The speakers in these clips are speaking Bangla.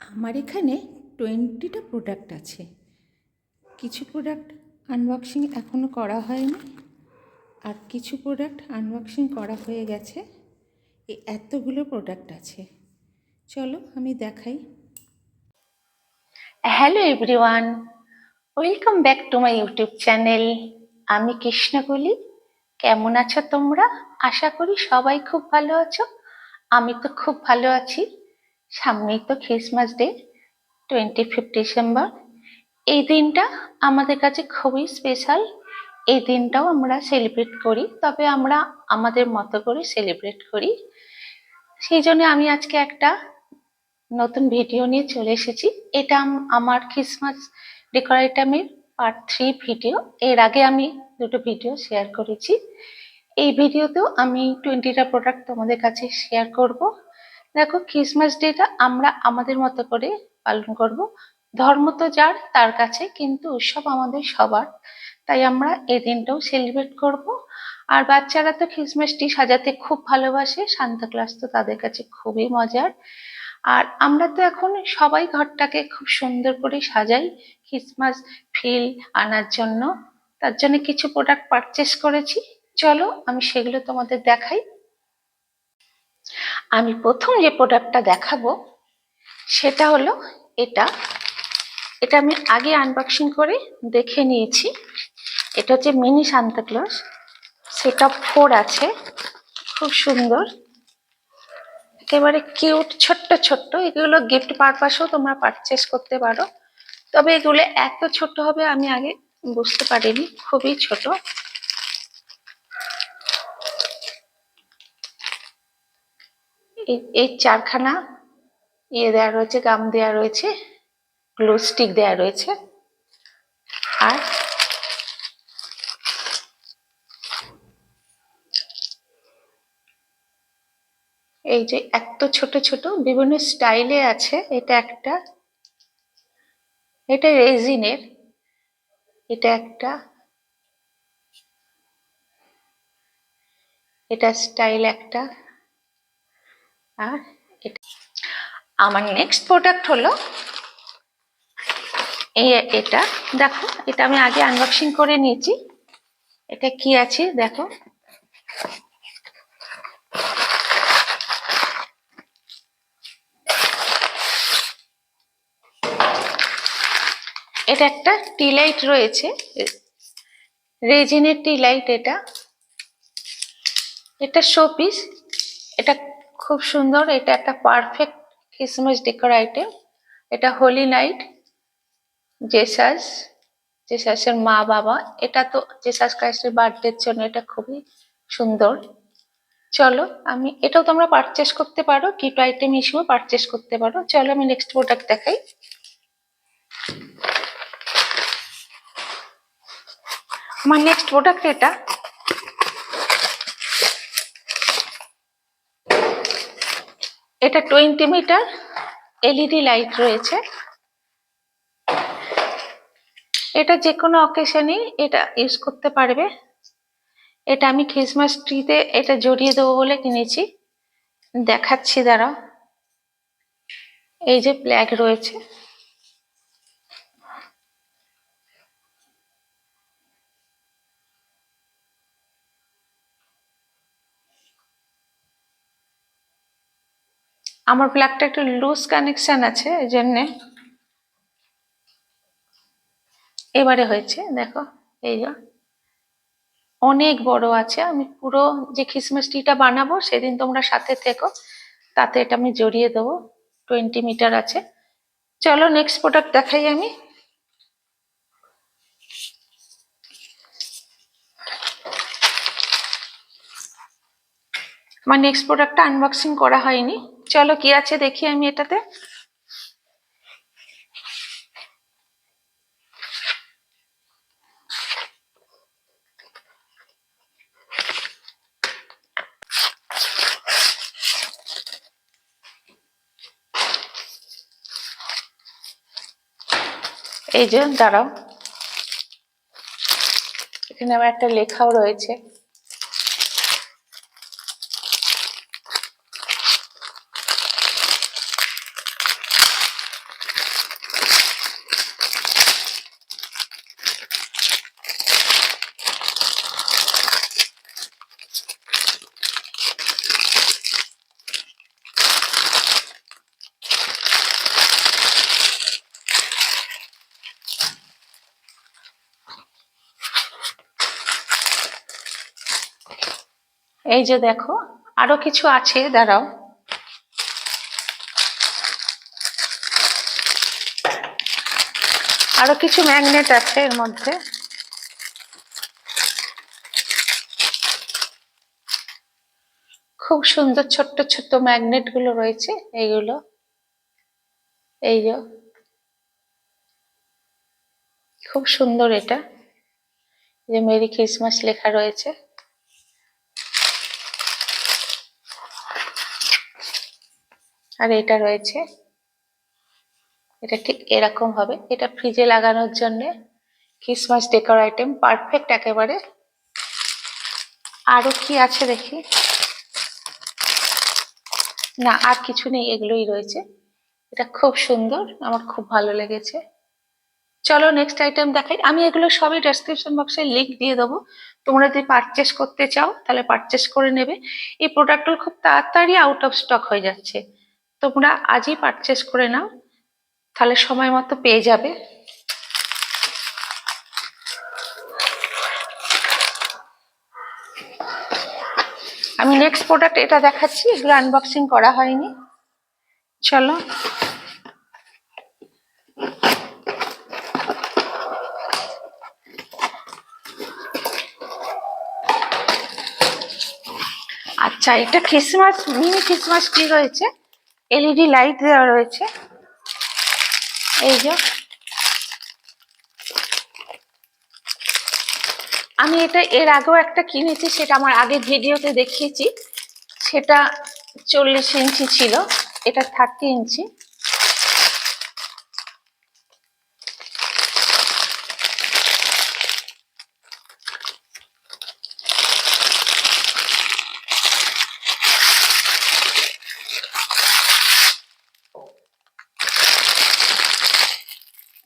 আমার এখানে টোয়েন্টিটা প্রোডাক্ট আছে। কিছু প্রোডাক্ট আনবক্সিং এখনও করা হয়নি আর কিছু প্রোডাক্ট আনবক্সিং করা হয়ে গেছে। এতগুলো প্রোডাক্ট আছে। চলো আমি দেখাই। Hello everyone welcome back to my YouTube channel আমি কৃষ্ণকলি কেমন আছো তোমরা? আশা করি সবাই খুব ভালো আছো। আমি তো খুব ভালো আছি। সামনেই তো Christmas day twenty fifth December এই দিনটা আমাদের কাছে খুবই স্পেশাল এই দিনটাও আমরা সেলিব্রেট করি, তবে আমরা আমাদের মতো করে সেলিব্রেট করি। সেই জন্য আমি আজকে একটা নতুন ভিডিও নিয়ে চলে এসেছি। এটা আমার ক্রিসমাস ডেকোরেটামের পার্ট থ্রি ভিডিও এর আগে আমি দুটো ভিডিও শেয়ার করেছি। এই ভিডিওতেও আমি টোয়েন্টিটা প্রোডাক্ট তোমাদের কাছে শেয়ার করব। দেখো ক্রিসমাস ডেটা আমরা আমাদের মতো করে পালন করব। ধর্ম তো যার, তার কাছে কিন্তু উৎসব আমাদের সবার। তাই আমরা এই দিনটাও সেলিব্রেট করব। আর বাচ্চারা তো ক্রিসমাস ট্রি সাজাতে খুব ভালোবাসে সান্তা ক্লাস তো তাদের কাছে খুবই মজার। আর আমরা তো এখন সবাই ঘরটাকে খুব সুন্দর করে সাজাই ক্রিসমাস ফিল আনার জন্য। তার জন্য কিছু প্রোডাক্ট পারচেস করেছি। চলো, আমি সেগুলো তোমাদের দেখাই। আমি প্রথম যে প্রোডাক্টটা দেখাবো, সেটা হলো এটা। এটা আমি আগে আনবক্সিং করে দেখে নিয়েছি। এটা হচ্ছে মিনি সান্তাক্লজ সেটা ফোর আছে। খুব সুন্দর। একেবারে কিউট, ছোট্ট ছোট্ট। এগুলো গিফট পারপাসেও তোমরা পারচেস করতে পারো। তবে এগুলো এত ছোট হবে আমি আগে বুঝতে পারিনি। খুবই ছোট। এই- চারখানা ইয়ে দেওয়া রয়েছে, গাম দেওয়া রয়েছে, গ্লু স্টিক দেওয়া রয়েছে। আর এই যে এত ছোট ছোট বিভিন্ন স্টাইলে আছে, এটা একটা, এটা রেজিনের, এটা একটা, এটা স্টাইল একটা। আর এটা। আমার নেক্সট প্রোডাক্ট হলো এই এটা। দেখো, এটা আমি আগে আনবক্সিং করে নিয়েছি। এটা কি আছে? দেখো। এটা একটা টি লাইট রয়েছে। রেজিনের টি লাইট এটা। এটা শো পিস এটা খুব সুন্দর। এটা একটা পারফেক্ট ক্রিসমাস ডেকোর আইটেম এটা হোলি নাইট জেসাস জেসাসের মা, বাবা। এটা তো জেসাস ক্রাইস্টের বার্থডের জন্য এটা খুবই সুন্দর। চলো, আমি, এটাও তোমরা পারচেস করতে পারো। গিফট আইটেম হিসেবে পারচেস করতে পারো। চলো, আমি নেক্সট প্রোডাক্ট দেখাই। আমার নেক্সট প্রোডাক্ট এটা। এটা টোয়েন্টি মিটার এলইডি লাইট রয়েছে। এটা যে কোনো অকেশনেই এটা ইউজ করতে পারবে। এটা আমি খ্রিসমাস ট্রিতে এটা জড়িয়ে দেবো বলে কিনেছি। দেখাচ্ছি, দাঁড়াও। এই যে প্ল্যাগ রয়েছে। আমার প্লাগটা একটু লুজ কানেকশান আছে, এই জন্যে। এবারে হয়েছে, দেখো, এই যে। অনেক বড় আছে, আমি পুরো যে খ্রিসমাস ট্রিটা বানাবো, সেদিন তোমরা সাথে থেকো, তাতে এটা আমি জড়িয়ে দেবো টোয়েন্টি মিটার আছে। চলো নেক্সট প্রোডাক্ট দেখাই আমি। আমার নেক্সট প্রোডাক্টটা আনবক্সিং করা হয়নি। চলো কি আছে দেখি আমি এটাতে। এই যে দাঁড়াও। এখানে আমার একটা লেখাও রয়েছে। এই যে দেখো, আরও কিছু আছে, দাঁড়াও। আরও কিছু ম্যাগনেট আছে এর মধ্যে। খুব সুন্দর ছোট্ট ছোট্ট ম্যাগনেটগুলো রয়েছে, এইগুলো। এই যে। খুব সুন্দর এটা। যে মেরি ক্রিসমাস লেখা রয়েছে। আর এটা রয়েছে। এটা ঠিক এরকম হবে। এটা ফ্রিজে লাগানোর জন্য ক্রিসমাস ডেকোর আইটেম পারফেক্ট একেবারে। আরও কি আছে দেখি? না, আর কিছু নেই, এগুলোই রয়েছে। এটা খুব সুন্দর, আমার খুব ভালো লেগেছে। চলো নেক্সট আইটেম দেখাই। আমি এগুলো সবই ডেসক্রিপশন বক্সে লিংক দিয়ে দেবো। তোমরা যদি পারচেস করতে চাও, তাহলে পারচেস করে নেবে। এই প্রোডাক্টগুলো খুব তাড়াতাড়ি আউট অফ স্টক হয়ে যাচ্ছে। তোমরা আজই পারচেস করে নাও, তাহলে সময় মতো পেয়ে যাবে। আমি নেক্সট প্রোডাক্ট এটা দেখাচ্ছি, এগুলো আনবক্সিং করা হয়নি। চলো। আচ্ছা এটা খ্রিসমাস মিনি ক্রিসমাস ট্রি রয়েছে এলইডি লাইট দেওয়া রয়েছে। এই যে। আমি এটা এর আগেও একটা কিনেছি, সেটা আমার আগের ভিডিওতে দেখিয়েছি। সেটা চল্লিশ ইঞ্চি ছিল, এটা থার্টি ইঞ্চি।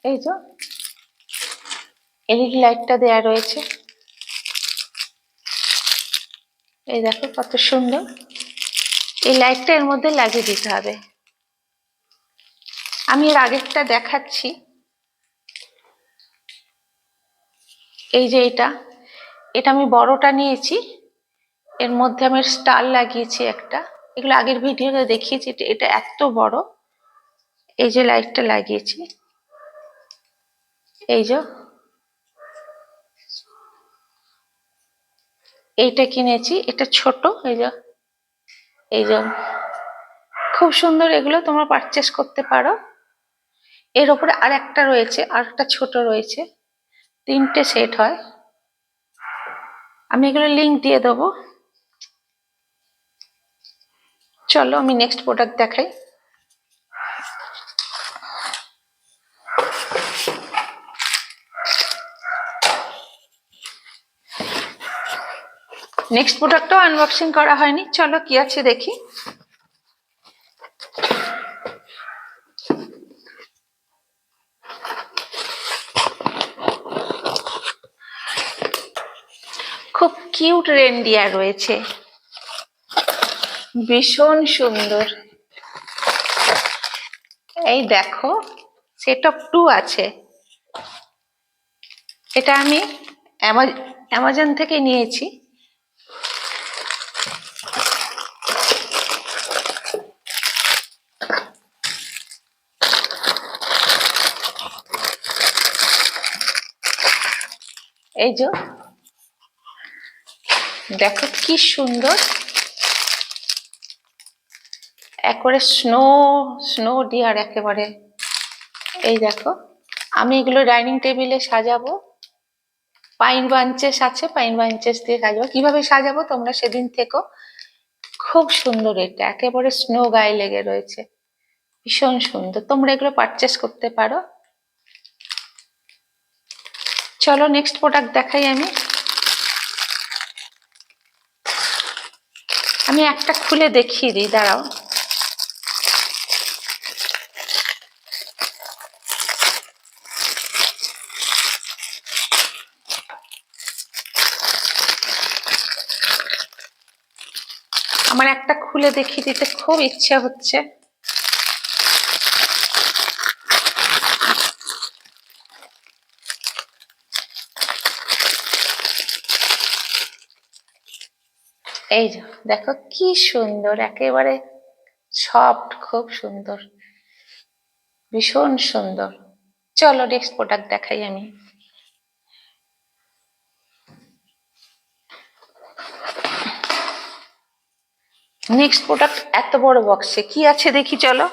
এই যে এলইডি লাইটটা দেয়া রয়েছে। এই দেখো কত সুন্দর। এই লাইটটা এর মধ্যে লাগিয়ে দিতে হবে। আমি এর আগেরটা দেখাচ্ছি। এই যে এটা। এটা আমি বড়টা নিয়েছি। এর মধ্যে আমি স্টার লাগিয়েছি একটা। এগুলো আগের ভিডিওতে দেখিয়েছি। এটা এত বড়। এই যে লাইটটা লাগিয়েছি। এই যে। এইটা কিনেছি, এটা ছোট, এই যে। এই যে। খুব সুন্দর এগুলো, তোমরা পারচেস করতে পারো। এর উপরে আর একটা রয়েছে আর একটা ছোট রয়েছে। তিনটে সেট হয়। আমি এগুলো লিংক দিয়ে দেবো। চলো আমি নেক্সট প্রোডাক্ট দেখাই। নেক্সট প্রোডাক্টও আনবক্সিং করা হয়নি। চলো কি আছে দেখি। খুব কিউট রেন্ডিয়া রয়েছে। ভীষণ সুন্দর। এই দেখো সেট অফ টু আছে। এটা আমি অ্যামাজন থেকে নিয়েছি। এই যে। দেখো কি সুন্দর। একবারে স্নো স্নো ডিয়ার একেবারে। এই দেখো, আমি এগুলো ডাইনিং টেবিলে সাজাবো। পাইন বাঞ্চেস আছে পাইন বাঞ্চেস দিয়ে সাজাবো। কীভাবে সাজাবো তোমরা সেদিন থেকো। খুব সুন্দর এটা, একেবারে স্নো গায়ে লেগে রয়েছে। ভীষণ সুন্দর। তোমরা এগুলো পারচেস করতে পারো। চলো নেক্সট প্রোডাক্ট দেখাই আমি। আমি একটা খুলে দেখিয়ে দিই, দাঁড়াও। আমার একটা খুলে দেখিয়ে দিতে খুব ইচ্ছে হচ্ছে। এই যে, দেখো কি সুন্দর, একেবারে সফট খুব সুন্দর, ভীষণ সুন্দর। চলো নেক্সট প্রোডাক্ট দেখাই আমি। নেক্সট প্রোডাক্ট এত বড় বক্সে কি আছে দেখি, চলো।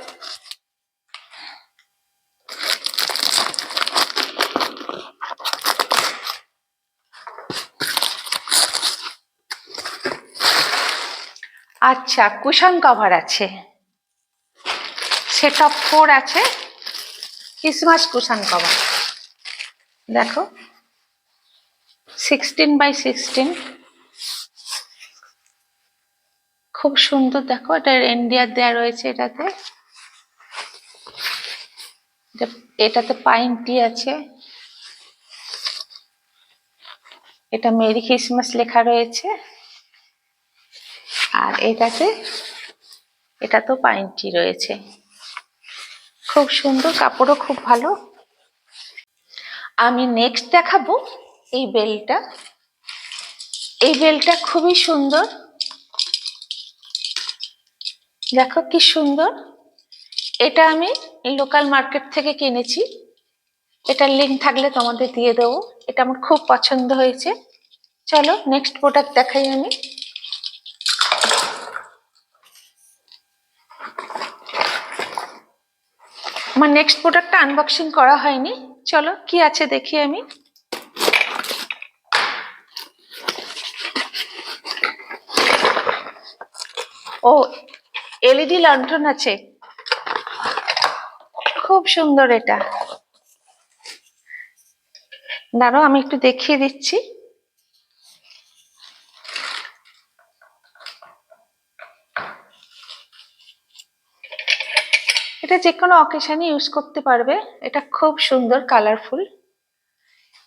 আচ্ছা কুশন কভার আছে। সেট অফ ফোর আছে। ক্রিসমাস কুশন কভার দেখো সিক্সটিন বাই সিক্সটিন খুব সুন্দর, দেখো, এটা ইন্ডিয়ার দেয়া রয়েছে এটাতে। এটাতে পাইন টি আছে। এটা মেরি ক্রিসমাস লেখা রয়েছে। আর এটাতে এটা তো পাইনটি রয়েছে। খুব সুন্দর, কাপড়ও খুব ভালো। আমি নেক্সট দেখাবো এই বেলটা। এই বেলটা খুবই সুন্দর। দেখো কি সুন্দর। এটা আমি লোকাল মার্কেট থেকে কিনেছি। এটার লিঙ্ক থাকলে তোমাদের দিয়ে দেবো। এটা আমার খুব পছন্দ হয়েছে। চলো নেক্সট প্রোডাক্ট দেখাই আমি। আমার নেক্সট প্রোডাক্টটা আনবক্সিং করা হয়নি। চলো, কি আছে দেখি আমি। ও এলইডি লন্ঠন আছে। খুব সুন্দর এটা। দাঁড়াও, আমি একটু দেখিয়ে দিচ্ছি। এটা যে কোনো অকেশনে ইউজ করতে পারবে। এটা খুব সুন্দর কালারফুল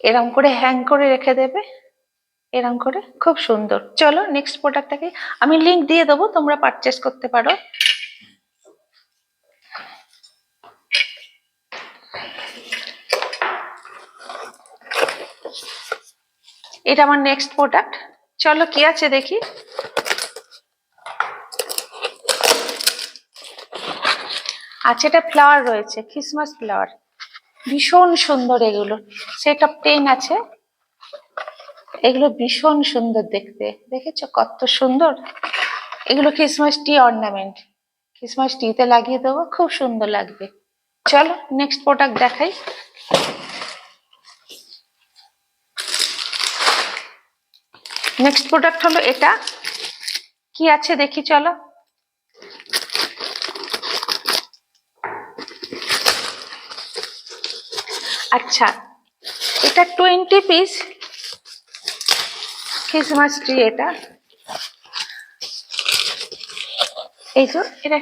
এরম করে হ্যাং করে রেখে দেবে। এরম করে খুব সুন্দর। চলো নেক্সট প্রোডাক্টটাকে আমি লিংক দিয়ে দেবো, তোমরা পারচেস করতে পারো। এটা আমার নেক্সট প্রোডাক্ট চলো কি আছে দেখি। আচ্ছা এটা ফ্লাওয়ার রয়েছে ক্রিসমাস ফ্লাওয়ার ভীষণ সুন্দর এগুলো। সেটা পেন আছে। এগুলো ভীষণ সুন্দর দেখতে। দেখেছ কত সুন্দর? এগুলো ক্রিসমাস টি অর্নামেন্ট ক্রিসমাস টিতে লাগিয়ে দেবো, খুব সুন্দর লাগবে। চলো নেক্সট প্রোডাক্ট দেখাই। নেক্সট প্রোডাক্ট হলো এটা। কি আছে দেখি, চলো। আচ্ছা এটা টোয়েন্টি পিস ক্রিসমাস ট্রি এটা। এই তো এটা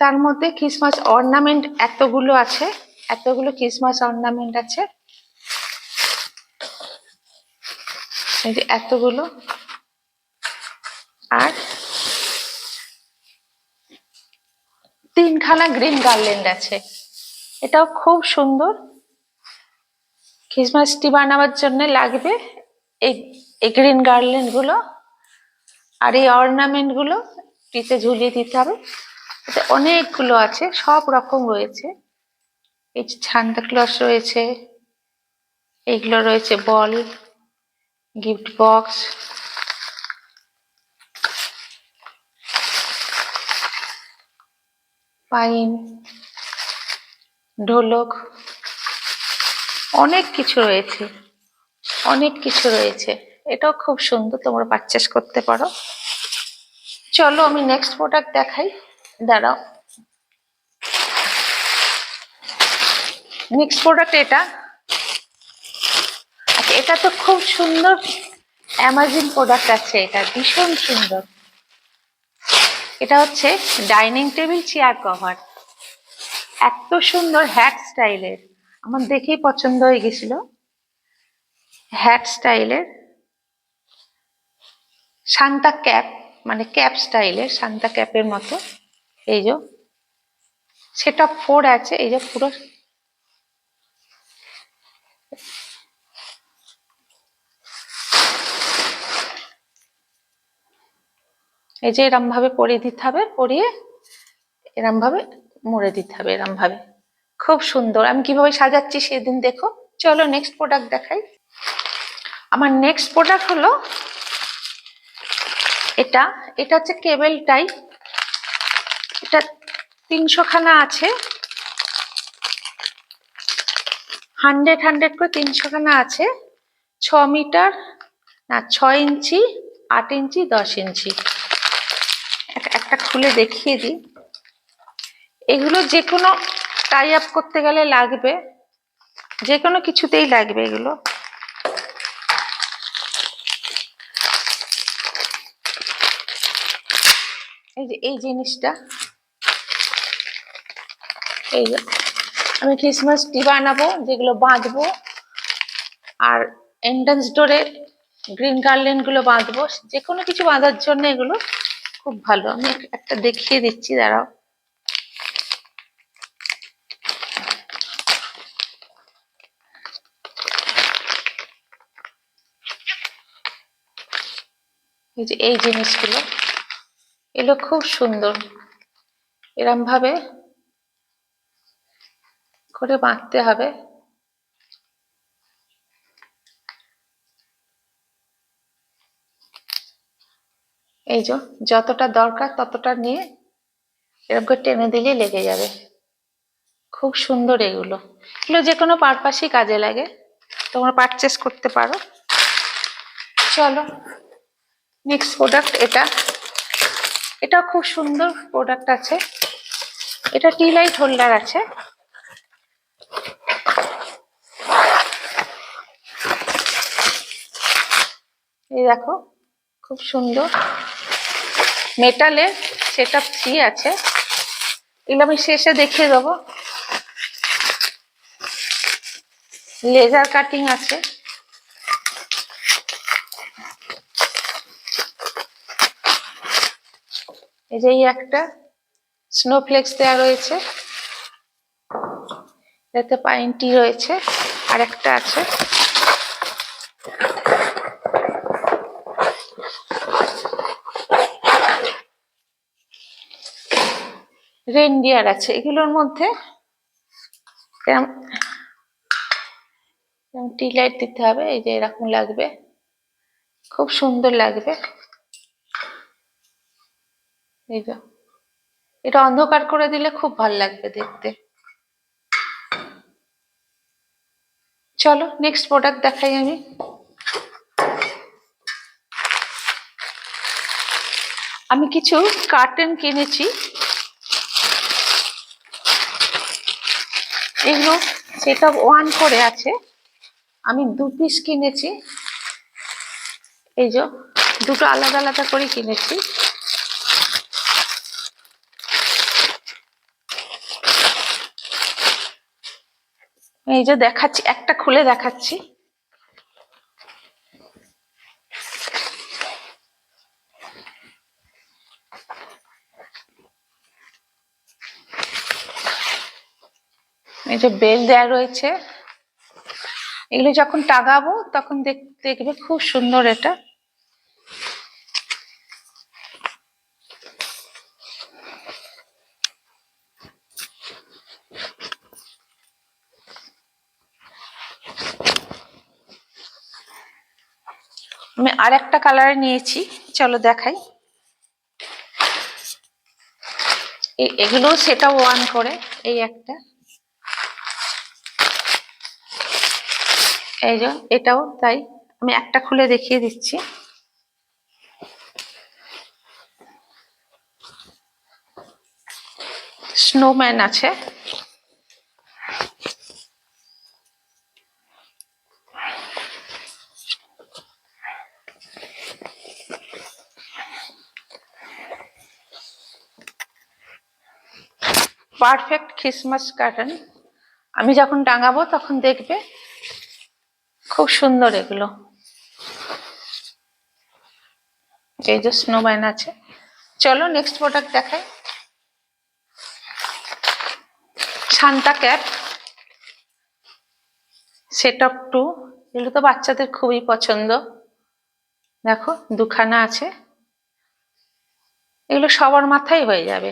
তার মধ্যে ক্রিসমাস অর্নামেন্ট এতগুলো আছে, এতগুলো ক্রিসমাস অর্নামেন্ট আছে। এই যে এতগুলো। আর তিনখানা গ্রিন গার্ল্যান্ড আছে। এটাও খুব সুন্দর। ক্রিসমাস ট্রি বানাবার জন্য লাগবে এই গ্রিন গার্ল্যান্ডগুলো আর এই অর্নামেন্টগুলো ঝুলিয়ে দিতে হবে। এতে অনেকগুলো আছে, সব রকম রয়েছে। এই যে ক্লস রয়েছে এইগুলো রয়েছে বল গিফট বক্স পাইন ঢোলক। অনেক কিছু রয়েছে। অনেক কিছু রয়েছে। এটাও খুব সুন্দর, তোমরা পারচেস করতে পারো। চলো আমি নেক্সট প্রোডাক্ট দেখাই। দাঁড়াও। নেক্সট প্রোডাক্ট এটা। আচ্ছা এটা তো খুব সুন্দর অ্যামাজিন প্রোডাক্ট আছে এটা, ভীষণ সুন্দর। এটা হচ্ছে ডাইনিং টেবিল চেয়ার কভার এত সুন্দর হ্যাট স্টাইলের আমার দেখেই পছন্দ হয়ে গেছিল। হ্যাট স্টাইলের সান্তা ক্যাপ মানে ক্যাপ স্টাইলের সান্তা ক্যাপের মতো। এই যে সেটা ফোর আছে, এই যে পুরো এই যে এরম ভাবে পরিয়ে দিতে হবে, পরিয়ে এরম ভাবে মুড়ে দিতে হবে এরম ভাবে খুব সুন্দর। আমি কীভাবে সাজাচ্ছি সেদিন দেখো। চলো নেক্সট প্রোডাক্ট দেখাই। আমার নেক্সট প্রোডাক্ট হলো এটা। এটা হচ্ছে কেবেল টাইপ এটা তিনশো খানা আছে। হান্ড্রেড হান্ড্রেড করে তিনশো খানা আছে। ছ মিটার, না ছয় ইঞ্চি, আট ইঞ্চি, দশ ইঞ্চি। এক- একটা খুলে দেখিয়ে দিই। এগুলো যে কোনো টাই আপ করতে গেলে লাগবে যে কোনো কিছুতেই লাগবে এগুলো। এই যে, এই জিনিসটা। এই যে, আমি ক্রিসমাস ট্রি বানাবো, যেগুলো বাঁধবো, আর এন্ট্রান্স ডোরে গ্রিন গার্লেন্ডগুলো বাঁধবো যে কোনো কিছু বাঁধার জন্য এগুলো খুব ভালো। আমি একটা দেখিয়ে দিচ্ছি, দাঁড়াও। এই যে, এই জিনিসগুলো এগুলো খুব সুন্দর। এরমভাবে করে বাঁধতে হবে। এই যে, যতটা দরকার ততটা নিয়ে এরকম করে টেনে দিলে লেগে যাবে। খুব সুন্দর এগুলো। এগুলো যে কোনো পারপাসই কাজে লাগে। তোমরা পারচেস করতে পারো। চলো। নেক্সট প্রোডাক্ট এটা। এটা খুব সুন্দর প্রোডাক্ট আছে। এটা টি লাইট হোল্ডার আছে। এই দেখো, খুব সুন্দর। মেটালের সেটা থ্রি আছে। এগুলো আমি শেষে দেখিয়ে দেবো। লেজার কাটিং আছে। এই যে একটা স্নোফ্লেক্স দেওয়া রয়েছে। এতে পাইন টি রয়েছে, আর একটা আছে। রেনডিয়ার আছে, এগুলোর মধ্যে টি লাইট দিতে হবে, এই যে এরকম লাগবে। খুব সুন্দর লাগবে। এই যে। এটা অন্ধকার করে দিলে খুব ভালো লাগবে দেখতে। চলো নেক্সট প্রোডাক্ট দেখাই আমি। আমি কিছু কার্টেন কিনেছি। এগুলো সেটা ওয়ান করে আছে। আমি দু পিস কিনেছি। এই যে, দুটো আলাদা আলাদা করে কিনেছি। এই যে দেখাচ্ছি, একটা খুলে দেখাচ্ছি। এই যে বেল দেয়া রয়েছে। এগুলো যখন টাগাবো, তখন দেখ- দেখবে খুব সুন্দর এটা আমি আর একটা কালারে নিয়েছি। চলো দেখাই। এগুলো সেটা ওয়ান করে, এই একটা। এই যে, এটাও তাই। আমি একটা খুলে দেখিয়ে দিচ্ছি। স্নোম্যান আছে। পারফেক্ট খ্রিসমাস কার্টন আমি যখন টাঙাবো তখন দেখবে খুব সুন্দর এগুলো। এই যে স্নোম্যান আছে। চলো নেক্সট প্রোডাক্ট দেখাই। Santa cap set of two এগুলো তো বাচ্চাদের খুবই পছন্দ। দেখো, দুখানা আছে। এগুলো সবার মাথায় হয়ে যাবে।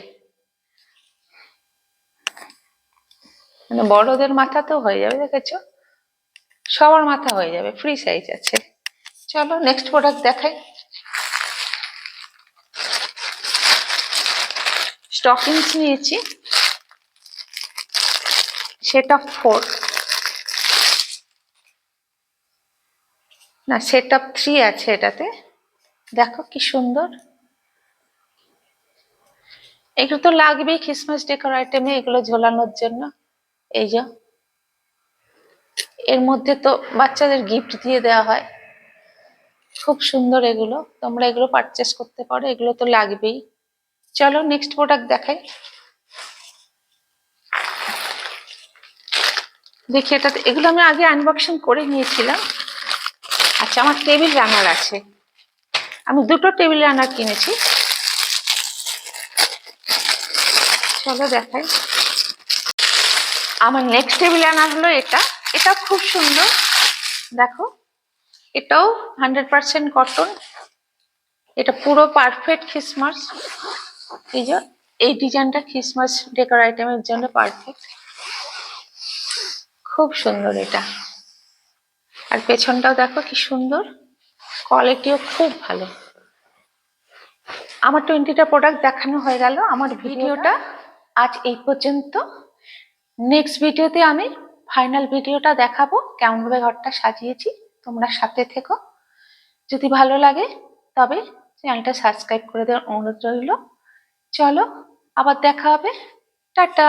মানে বড়দের মাথাতেও হয়ে যাবে, দেখেছ? সবার মাথা হয়ে যাবে ফ্রি সাইজ আছে। চলো নেক্সট প্রোডাক্ট দেখাই। স্টকিংস নিয়েছি। সেট অফ ফোর না সেট অফ থ্রি আছে এটাতে। দেখো কি সুন্দর। এগুলো তো লাগবেই ক্রিসমাস ডেকোর আইটেমে এগুলো ঝোলানোর জন্য। এই যে। এর মধ্যে তো বাচ্চাদের গিফট দিয়ে দেওয়া হয়। খুব সুন্দর এগুলো। তোমরা এগুলো পারচেস করতে পারো। এগুলো তো লাগবেই। চলো নেক্সট প্রোডাক্ট দেখাই। দেখি এটা এগুলো আমি আগে আনবক্সিং করে নিয়েছিলাম। আচ্ছা আমার টেবিল রানার আছে। আমি দুটো টেবিল রানার কিনেছি। চলো দেখাই। আমার নেক্সট টেবিল রানার হলো এটা। এটা খুব সুন্দর। দেখো এটাও হান্ড্রেড পার্সেন্ট কটন এটা পুরো পারফেক্ট খ্রিসমাস এই যে এই ডিজাইনটা খ্রিসমাস ডেকোর আইটেমের জন্য পারফেক্ট খুব সুন্দর এটা। আর পেছনটাও দেখো কি সুন্দর। কোয়ালিটিও খুব ভালো। আমার টোয়েন্টিটা প্রোডাক্ট দেখানো হয়ে গেল। আমার ভিডিওটা আজ এই পর্যন্ত। নেক্সট ভিডিওতে আমি ফাইনাল ভিডিওটা দেখাবো কেমনভাবে ঘরটা সাজিয়েছি, তোমরা সাথে থেকো। যদি ভালো লাগে, তবে চ্যানেলটা সাবস্ক্রাইব করে দেওয়ার অনুরোধ রইল। চলো, আবার দেখা হবে। টাটা!